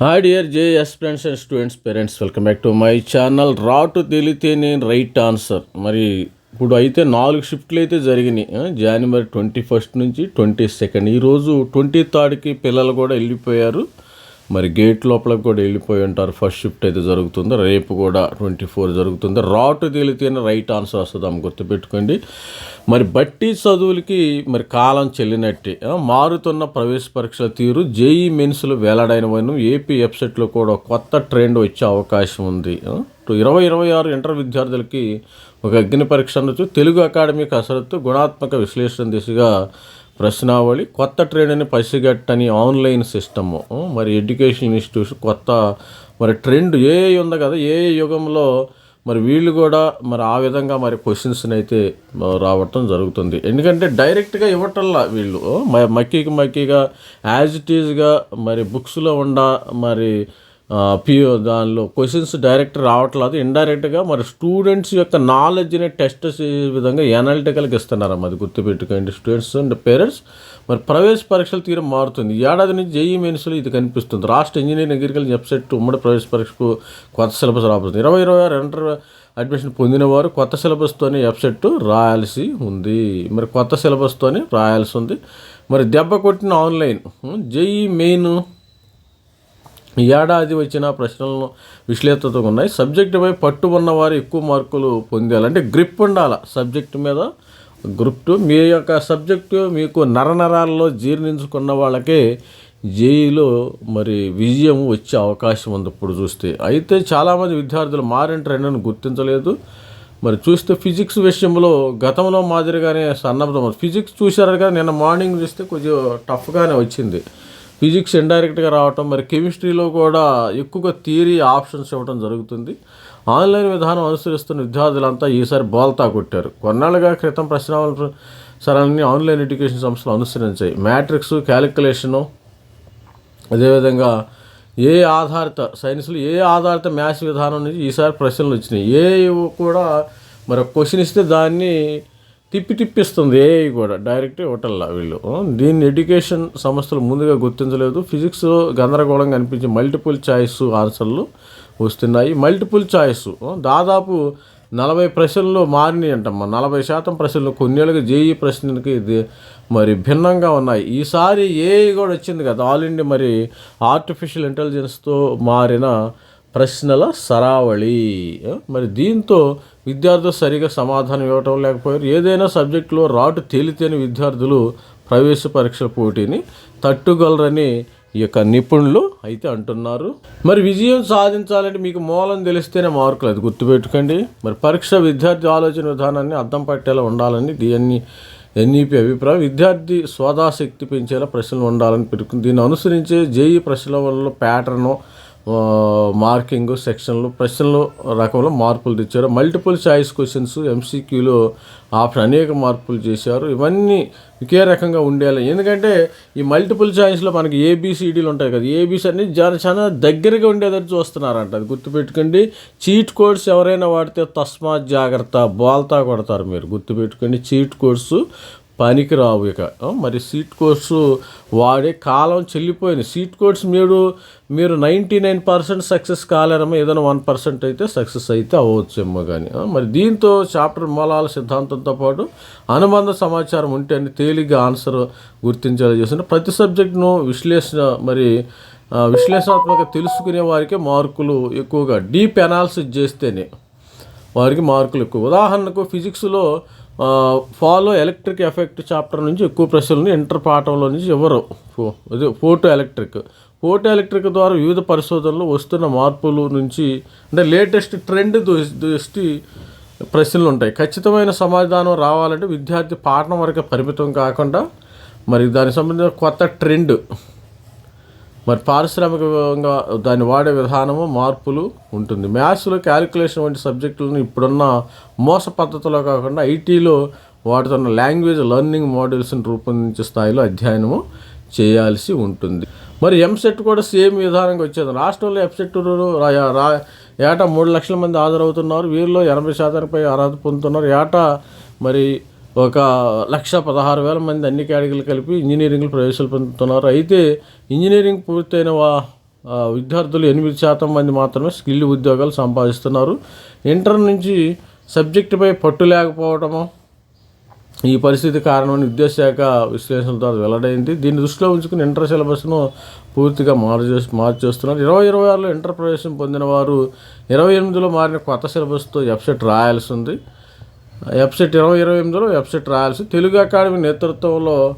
Hi dear JS friends and students parents welcome back to my channel రాటు తెలితే నేను right answer మరి ఇప్పుడు అయితే నాలుగు షిఫ్ట్లు అయితే జరిగినాయి. జనవరి ట్వంటీ ఫస్ట్ నుంచి ట్వంటీ సెకండ్ ఈరోజు ట్వంటీ థర్డ్కి పిల్లలు కూడా వెళ్ళిపోయారు. మరి గేట్ లోపలికి కూడా వెళ్ళిపోయి ఉంటారు. ఫస్ట్ షిఫ్ట్ అయితే జరుగుతుంది. రేపు కూడా ట్వంటీ ఫోర్ జరుగుతుంది. రాటు తేలితేనే రైట్ ఆన్సర్ వస్తుంది వస్తుందాం గుర్తుపెట్టుకోండి. మరి బట్టి చదువులకి మరి కాలం చెల్లినట్టే. మారుతున్న ప్రవేశ పరీక్షల తీరు జేఈ మెన్స్లు వెల్లడైనవను ఏపీ వెబ్సైట్లో కూడా కొత్త ట్రెండ్ వచ్చే అవకాశం ఉంది. ఇరవై ఇరవై ఆరు ఇంటర్ విద్యార్థులకి ఒక అగ్ని పరీక్ష అనొచ్చు. తెలుగు అకాడమీ కసరత్తు గుణాత్మక విశ్లేషణ దిశగా ప్రశ్నావళి కొత్త ట్రెండ్ని పసిగట్టని ఆన్లైన్ సిస్టము. మరి ఎడ్యుకేషన్ ఇన్స్టిట్యూషన్ కొత్త మరి ట్రెండ్ ఏ ఉంది కదా ఏ యుగంలో మరి వీళ్ళు కూడా మరి ఆ విధంగా మరి క్వశ్చన్స్ని అయితే రావటం జరుగుతుంది. ఎందుకంటే డైరెక్ట్గా ఇవ్వటంలా వీళ్ళు. మ- మక్కీకి మక్కీగా యాజ్ ఇట్ ఈజ్గా మరి బుక్స్లో ఉండ మరి పియో దానిలో క్వశ్చన్స్ డైరెక్ట్ రావట్లేదు. ఇండైరెక్ట్గా మరి స్టూడెంట్స్ యొక్క నాలెడ్జ్ని టెస్ట్ చేసే విధంగా ఎనాలిటికల్గా ఇస్తున్నారు అది గుర్తుపెట్టుకోండి. స్టూడెంట్స్ అండ్ పేరెంట్స్ మరి ప్రవేశ పరీక్షల తీరం మారుతుంది. ఏడాది నుంచి జేఈ మెయిన్స్లో ఇది కనిపిస్తుంది. రాష్ట్ర ఇంజనీరింగ్ అగ్రికల్చర్ వెబ్సైట్ ఉమ్మడి ప్రవేశ పరీక్షకు కొత్త సిలబస్ రాబోతుంది. ఇరవై ఇరవై ఆరు ఇంటర్ అడ్మిషన్ పొందిన వారు కొత్త సిలబస్తోనే వెబ్సైట్ రాయాల్సి ఉంది. మరి కొత్త సిలబస్తోనే రాయాల్సి ఉంది. మరి దెబ్బ కొట్టిన ఆన్లైన్ జేఈ మెయిన్ ఈ ఏడాది వచ్చిన ప్రశ్నలను విశ్లేషతతో ఉన్నాయి. సబ్జెక్టుపై పట్టు ఉన్నవారు ఎక్కువ మార్కులు పొందాలి. అంటే గ్రిప్ ఉండాలి? సబ్జెక్టు మీద గ్రూప్ మీ యొక్క సబ్జెక్టు మీకు నరనరాల్లో జీర్ణించుకున్న వాళ్ళకే జేఈలో మరి విజయం వచ్చే అవకాశం ఉంది ఇప్పుడు చూస్తే. అయితే చాలామంది విద్యార్థులు మారిన ట్రెండ్ను గుర్తించలేదు. మరి చూస్తే ఫిజిక్స్ విషయంలో గతంలో మాదిరిగానే సన్నబ్దం ఫిజిక్స్ చూశారు కానీ నిన్న మార్నింగ్ చూస్తే కొంచెం టఫ్గానే వచ్చింది. ఫిజిక్స్ ఇండైరెక్ట్గా రావటం మరి కెమిస్ట్రీలో కూడా ఎక్కువగా థియరీ ఆప్షన్స్ ఇవ్వడం జరుగుతుంది. ఆన్లైన్ విధానం అనుసరిస్తున్న విద్యార్థులంతా ఈసారి బోల్తా కొట్టారు. కొన్నాళ్ళుగా క్రితం ప్రశ్నావళి సరళిని ఆన్లైన్ ఎడ్యుకేషన్ సంస్థలు అనుసరించాయి. మ్యాట్రిక్స్ క్యాలిక్యులేషను అదేవిధంగా ఏ ఆధారిత సైన్స్లో ఏ ఆధారిత మ్యాథ్స్ విధానం నుంచి ఈసారి ప్రశ్నలు వచ్చినాయి. ఏ కూడా మరి క్వశ్చన్ ఇస్తే దాన్ని తిప్పి తిప్పిస్తుంది ఏ కూడా. డైరెక్ట్ ఇవ్వటల్లా వీళ్ళు. దీన్ని ఎడ్యుకేషన్ సంస్థలు ముందుగా గుర్తించలేదు. ఫిజిక్స్ గందరగోళంగా అనిపించి మల్టిపుల్ చాయిస్ ఆన్సర్లు వస్తున్నాయి. మల్టిపుల్ చాయిస్ దాదాపు నలభై ప్రశ్నలు మారినాయి అంటమ్మా. నలభై శాతం ప్రశ్నలు కొన్నేళ్ళుగా జేఈ ప్రశ్నలకి ఇది మరి భిన్నంగా ఉన్నాయి. ఈసారి ఏఐ కూడా వచ్చింది కదా. ఆల్ ఇండియా మరి ఆర్టిఫిషియల్ ఇంటెలిజెన్స్తో మారిన ప్రశ్నల సరావళి. మరి దీంతో విద్యార్థులు సరిగా సమాధానం ఇవ్వటం లేకపోయారు. ఏదైనా సబ్జెక్టులో రాటు తేలితేని విద్యార్థులు ప్రవేశ పరీక్షల పోటీని తట్టుగలరని ఈ యొక్క నిపుణులు అయితే అంటున్నారు. మరి విజయం సాధించాలంటే మీకు మూలం తెలిస్తేనే మార్కులు అది గుర్తుపెట్టుకోండి. మరి పరీక్ష విద్యార్థి ఆలోచన విధానాన్ని అర్థం పట్టేలా ఉండాలని దీన్ని ఎన్ఈపి అభిప్రాయం. విద్యార్థి స్వదాశక్తి పెంచేలా ప్రశ్నలు ఉండాలని పెట్టుకుంది. దీన్ని అనుసరించే జేఈ ప్రశ్నల వల్ల ప్యాటర్ను మార్కింగ్ సెక్షన్లు ప్రశ్నలు రకంలో మార్పులు తెచ్చారు. మల్టిపుల్ చాయిస్ క్వశ్చన్స్ ఎంసీక్యూలో ఆప్షన్ అనేక మార్పులు చేశారు. ఇవన్నీ ఒకే రకంగా ఉండేలా. ఎందుకంటే ఈ మల్టిపుల్ చాయిస్లో మనకి ఏబిసిడీలు ఉంటాయి కదా. ఏబీసీ అన్ని చాలా దగ్గరగా ఉండేదని చూస్తున్నారంట. అది గుర్తుపెట్టుకోండి. చీట్ కోడ్స్ ఎవరైనా వాడితే తస్మాత్ జాగ్రత్త బోల్తా కొడతారు మీరు. గుర్తుపెట్టుకోండి. చీట్ కోడ్స్ పనికిరావు ఇక. మరి సీట్ కోర్సు వాడే కాలం చెల్లిపోయింది. సీట్ కోడ్స్ మీరు మీరు నైంటీ నైన్ పర్సెంట్ సక్సెస్ కాలేరమో ఏదైనా వన్ పర్సెంట్ అయితే సక్సెస్ అయితే అవ్వచ్చేమో కానీ మరి దీంతో చాప్టర్ మూలాల సిద్ధాంతంతో పాటు అనుబంధ సమాచారం ఉంటే అని తేలిగ్గా ఆన్సర్ గుర్తించేలా చేసిన ప్రతి సబ్జెక్టును విశ్లేషణ మరి విశ్లేషణాత్మక తెలుసుకునే వారికి మార్కులు ఎక్కువగా. డీప్ అనాలిసిస్ చేస్తేనే వారికి మార్కులు ఎక్కువ. ఉదాహరణకు ఫిజిక్స్లో ఫాలో ఎలక్ట్రిక్ ఎఫెక్ట్ చాప్టర్ నుంచి ఎక్కువ ప్రశ్నలను ఇంటర్ పాఠంలో నుంచి ఇవ్వరు అదే ఫోటో ఎలక్ట్రిక్ ఫోటో ఎలక్ట్రిక్ ద్వారా వివిధ పరిశోధనలు వస్తున్న మార్పులు నుంచి అంటే లేటెస్ట్ ట్రెండ్ దృష్టి ప్రశ్నలు ఉంటాయి. ఖచ్చితమైన సమాధానం రావాలంటే విద్యార్థి పాఠం వరకే పరిమితం కాకుండా మరి దానికి సంబంధించిన కొత్త ట్రెండ్ మరి పారిశ్రామికంగా దాన్ని వాడే విధానము మార్పులు ఉంటుంది. మ్యాథ్స్లో క్యాలిక్యులేషన్ వంటి సబ్జెక్టులను ఇప్పుడున్న మోస పద్ధతిలో కాకుండా ఐటీలో వాడుతున్న లాంగ్వేజ్ లెర్నింగ్ మోడల్స్ని రూపొందించే స్థాయిలో అధ్యయనము చేయాల్సి ఉంటుంది. మరి ఎంసెట్ కూడా సేమ్ విధానంగా వచ్చేది. రాష్ట్రంలో ఎంసెట్ రా- ఏటా మూడు లక్షల మంది హాజరవుతున్నారు. వీరిలో ఎనభై శాతానిపై అర్హత పొందుతున్నారు. ఏటా మరి ఒక లక్ష పదహారు వేల మంది అన్ని కేటగిరీలు కలిపి ఇంజనీరింగ్లో ప్రవేశాలు పొందుతున్నారు. అయితే ఇంజనీరింగ్ పూర్తయిన వా విద్యార్థులు ఎనిమిది శాతం మంది మాత్రమే స్కిల్ ఉద్యోగాలు సంపాదిస్తున్నారు. ఇంటర్ నుంచి సబ్జెక్టుపై పట్టు లేకపోవడము ఈ పరిస్థితి కారణమని విద్యాశాఖ విశ్లేషణ ద్వారా వెల్లడైంది. దీన్ని దృష్టిలో ఉంచుకుని ఇంటర్ సిలబస్ను పూర్తిగా మార్చేసి మార్చేస్తున్నారు. ఇరవై ఇరవై ఆరులో ఇంటర్ ప్రవేశం పొందిన వారు ఇరవై ఎనిమిదిలో మారిన కొత్త సిలబస్తో ఎఫ్సెట్ రాయాల్సి ఉంది. ఎఫ్సెట్ ఇరవై ఇరవై ఎనిమిదిలో ఎఫ్సెట్ రాయాల్సి తెలుగు అకాడమీ నేతృత్వంలో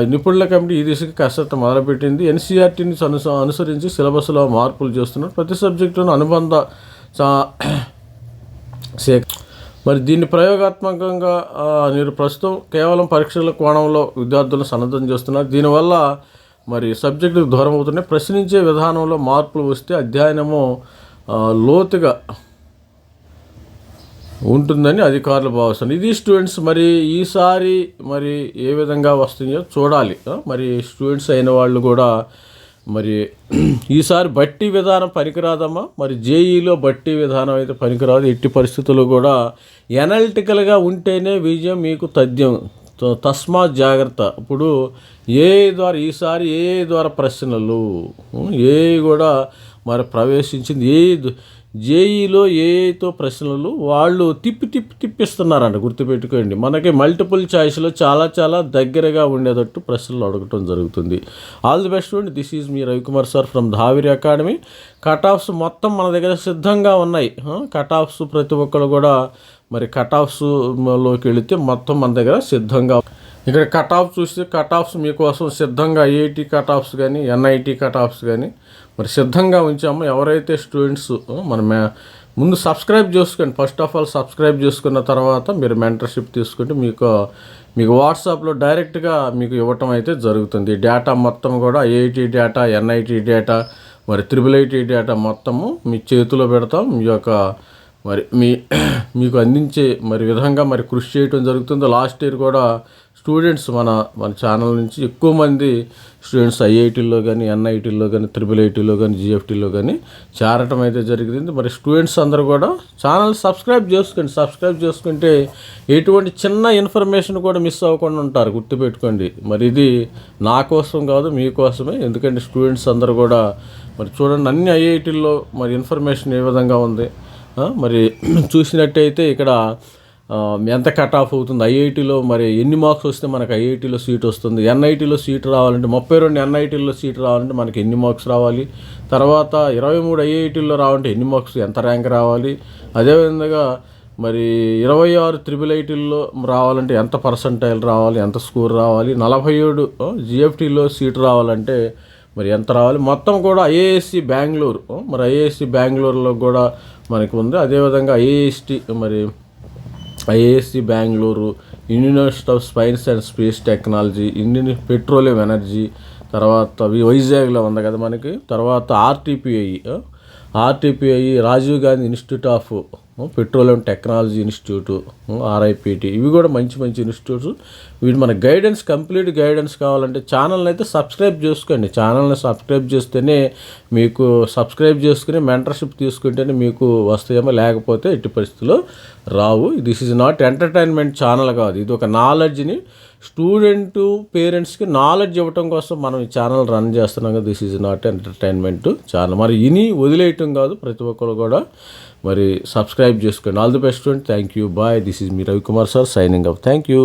నిపుణుల కమిటీ ఈ దిశగా కసరత్తు మొదలుపెట్టింది. ఎన్సీఆర్టీని అనుస అనుసరించి సిలబస్లో మార్పులు చేస్తున్నారు. ప్రతి సబ్జెక్టును అనుబంధ సా- మరి దీన్ని ప్రయోగాత్మకంగా మీరు ప్రస్తుతం కేవలం పరీక్షల కోణంలో విద్యార్థులను సన్నద్ధం చేస్తున్నారు. దీనివల్ల మరి సబ్జెక్టుకు దూరం అవుతున్నాయి ప్రశ్నించే విధానంలో మార్పులు వస్తే అధ్యయనము లోతుగా ఉంటుందని అధికారులు భావిస్తున్నారు. ఇది స్టూడెంట్స్ మరి ఈసారి మరి ఏ విధంగా వస్తుందో చూడాలి. మరి స్టూడెంట్స్ అయిన వాళ్ళు కూడా మరి ఈసారి బట్టి విధానం పనికిరాదమ్మా. మరి జేఈలో బట్టి విధానం అయితే పనికిరాదు. ఎట్టి పరిస్థితుల్లో కూడా ఎనలిటికల్గా ఉంటేనే విజయం మీకు తథ్యం. తస్మాత్ జాగ్రత్త. ఇప్పుడు ఏ ద్వారా ఈసారి ఏ ద్వారా ప్రశ్నలు ఏ కూడా మరి ప్రవేశించింది ఏ జేఈలో ఏఐతో ప్రశ్నలు వాళ్ళు తిప్పి తిప్పి తిప్పిస్తున్నారంట గుర్తుపెట్టుకోండి. మనకి మల్టిపుల్ ఛాయిస్లో చాలా చాలా దగ్గరగా ఉండేటట్టు ప్రశ్నలు అడగటం జరుగుతుంది. ఆల్ ది బెస్ట్ అండి this is me Ravikumar sir from Dhaviri academy cut offs మొత్తం మన దగ్గర సిద్ధంగా ఉన్నాయి. కట్ ఆఫ్స్ ప్రతి ఒక్కరు కూడా మరి కట్ ఆఫ్స్లోకి వెళితే మొత్తం మన దగ్గర సిద్ధంగా ఇక్కడ కట్ ఆఫ్ చూస్తే కట్ ఆఫ్స్ మీకోసం సిద్ధంగా ఐఐటి కట్ ఆఫ్స్ కానీ ఎన్ఐటి కట్ ఆఫ్స్ కానీ మరి సిద్ధంగా ఉంచాము. ఎవరైతే స్టూడెంట్స్ మన మే- ముందు సబ్స్క్రైబ్ చేసుకోండి. ఫస్ట్ ఆఫ్ ఆల్ సబ్స్క్రైబ్ చేసుకున్న తర్వాత మీరు మెంటర్షిప్ తీసుకుంటే మీకు మీకు వాట్సాప్లో డైరెక్ట్గా మీకు ఇవ్వటం అయితే జరుగుతుంది. డేటా మొత్తం కూడా ఐఐటి డేటా ఎన్ఐటి డేటా మరి త్రిబుల్ ఐటీ డేటా మొత్తము మీ చేతిలో పెడతాం. మీ యొక్క మరి మీ మీకు అందించే మరి విధంగా మరి కృషి చేయటం జరుగుతుంది. లాస్ట్ ఇయర్ కూడా స్టూడెంట్స్ మన మన ఛానల్ నుంచి ఎక్కువ మంది స్టూడెంట్స్ ఐఐటీల్లో కానీ ఎన్ఐటీల్లో కానీ త్రిబుల్ ఐటీలో కానీ జిఎఫ్టీలో కానీ చేరటం అయితే జరిగింది. మరి స్టూడెంట్స్ అందరూ కూడా ఛానల్ సబ్స్క్రైబ్ చేసుకోండి. సబ్స్క్రైబ్ చేసుకుంటే ఎటువంటి చిన్న ఇన్ఫర్మేషన్ కూడా మిస్ అవ్వకుండా ఉంటారు. గుర్తుపెట్టుకోండి. మరి ఇది నా కోసం కాదు మీకోసమే ఎందుకంటే స్టూడెంట్స్ అందరూ కూడా మరి చూడండి అన్ని ఐఐటీల్లో మరి ఇన్ఫర్మేషన్ ఏ విధంగా ఉంది? మరి చూసినట్టయితే ఇక్కడ ఎంత కట్ ఆఫ్ అవుతుంది? ఐఐటీలో మరి ఎన్ని మార్క్స్ వస్తే మనకు ఐఐటీలో సీట్ వస్తుంది? ఎన్ఐటీలో సీట్ రావాలంటే ముప్పై రెండు ఎన్ఐటీలో సీట్ రావాలంటే మనకి ఎన్ని మార్క్స్ రావాలి? తర్వాత ఇరవై మూడు ఐఐటీల్లో రావాలంటే ఎన్ని మార్క్స్ ఎంత ర్యాంక్ రావాలి? అదేవిధంగా మరి ఇరవై ఆరు త్రిబుల్ ఐటీల్లో రావాలంటే ఎంత పర్సంటైల్ రావాలి? ఎంత స్కోర్ రావాలి? నలభై ఏడు జిఎఫ్టీలో సీట్ రావాలంటే మరి ఎంత రావాలి? మొత్తం కూడా ఐఏఎస్సి బెంగళూరు మరి ఐఏఎస్సి బెంగళూరులో కూడా మనకు ఉంది. అదేవిధంగా ఐఏఎస్టీ మరి IISc Bengaluru university of sciences and space technology Indian petroleum energy తర్వాత వైజాగ్లో ఉంది కదా మనకి తర్వాత RTPI RTPI Rajiv Gandhi institute of petroleum technology institute RIPT. ఇవి కూడా మంచి మంచి ఇన్స్టిట్యూట్స్. వీటి మన గైడెన్స్ కంప్లీట్ గైడెన్స్ కావాలంటే ఛానల్ని అయితే సబ్స్క్రైబ్ చేసుకోండి. ఛానల్ని సబ్స్క్రైబ్ చేస్తేనే మీకు సబ్స్క్రైబ్ చేసుకుని మెంటర్షిప్ తీసుకుంటేనే మీకు వస్తాయేమో లేకపోతే ఎట్టి పరిస్థితుల్లో రావు. This is not entertainment channel కాదు. ఇది ఒక నాలెడ్జ్ని స్టూడెంట్ పేరెంట్స్కి నాలెడ్జ్ ఇవ్వటం కోసం మనం ఈ ఛానల్ రన్ చేస్తున్నాం కదా. This is not entertainment channel మరి ఇని వదిలేయటం కాదు ప్రతి ఒక్కరు కూడా మరి సబ్స్క్రైబ్ చేసుకోండి. All the best thank you bye this is me Ravikumar sir signing up thank you